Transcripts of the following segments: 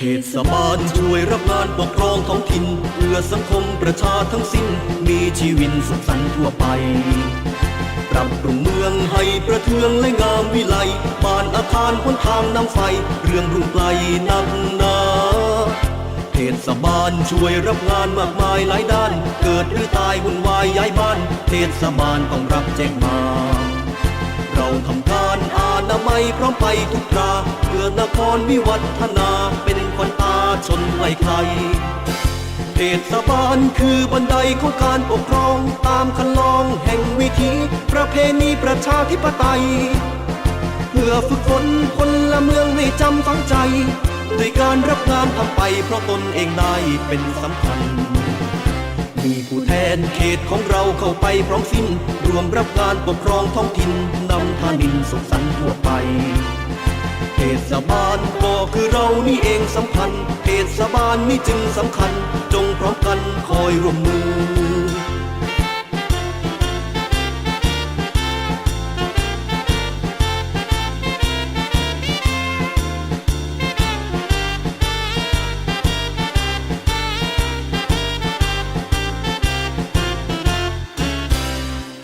เทศบาลช่วยรับงานปกครองท้องถิ่นเพื่อสังคมประชาทั้งสิ้น มีชีวิตสุขสันต์ทั่วไป ปรับปรุงเมืองให้ประเทืองและงามวิไลบ้านอาคารหนทางน้ำไฟ เรื่องรุ่งไกลนักหนาเทศบาลช่วยรับงานมากมายหลายด้าน เกิดหรือตายวุ่นวายย้ายบ้าน เทศบาลต้องรับแจ้งมา เราทำการอานาไมัยพร้อมไปทุกคราเพื่อนครวิวัฒนาเป็นขวัญตาชนไกลใครเทศบาลคือบันไดของการปกครองตามคันลองแห่งวิถีประเพณีประชาธิปไตย เพื่อฝึกฝนคนละเมืองให้จำฝังใจด้วยการรับงานทำไปเพราะตนเองได้เป็นสำคัญ มีผู้แทนเขตของเราเข้าไปพร้อมสิ้น รวมรับการปกครองท้องถิ่นนำทานินสุขสันต์ทั่วไปเทศบาลก็คือเรานี่เองสำคัญเทศบาลนี่จึงสำคัญ จงพร้อมกันคอยร่วมมือ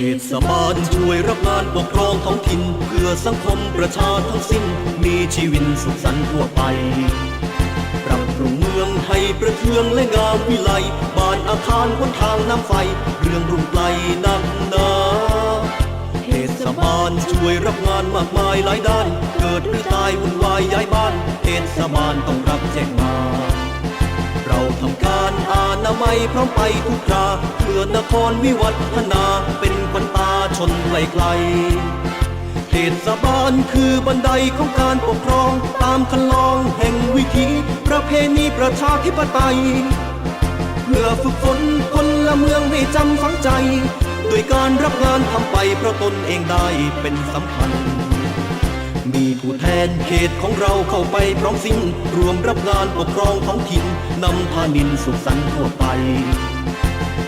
เทศบาลช่วยรับงานปกครองท้องถิ่น เพื่อสังคมประชาทั้งสิ้น มีชีวิตสุขสันต์ทั่วไป ปรับปรุงเมืองให้ประเทืองและงามวิไลบ้านอาคารหนทางน้ำไฟ เรื่องรุ่งไกลนักหนาเทศบาลช่วยรับงานมากมายหลายด้าน เกิดหรือตายวุ่นวายย้ายบ้านเทศบาลต้องรับแจ้งมา เราทำการอานามัยพร้อมไปทุกครา เพื่อนครวิวัฒนาเป็นขวัญตาชนไกลไกลๆเทศบาลคือบันไดของการปกครอง ตามคันลองแห่งวิถีประเพณีประชาธิปไตยเพื่อฝึกฝนคนละเมืองให้จำฝังใจด้วยการรับงานทำไปเพราะตนเองได้เป็นสำคัญ มีผู้แทนเขตของเราเข้าไปพร้อมสิ้น รวมรับงานปกครองท้องถิ่นนำพานินสุขสันต์ทั่วไป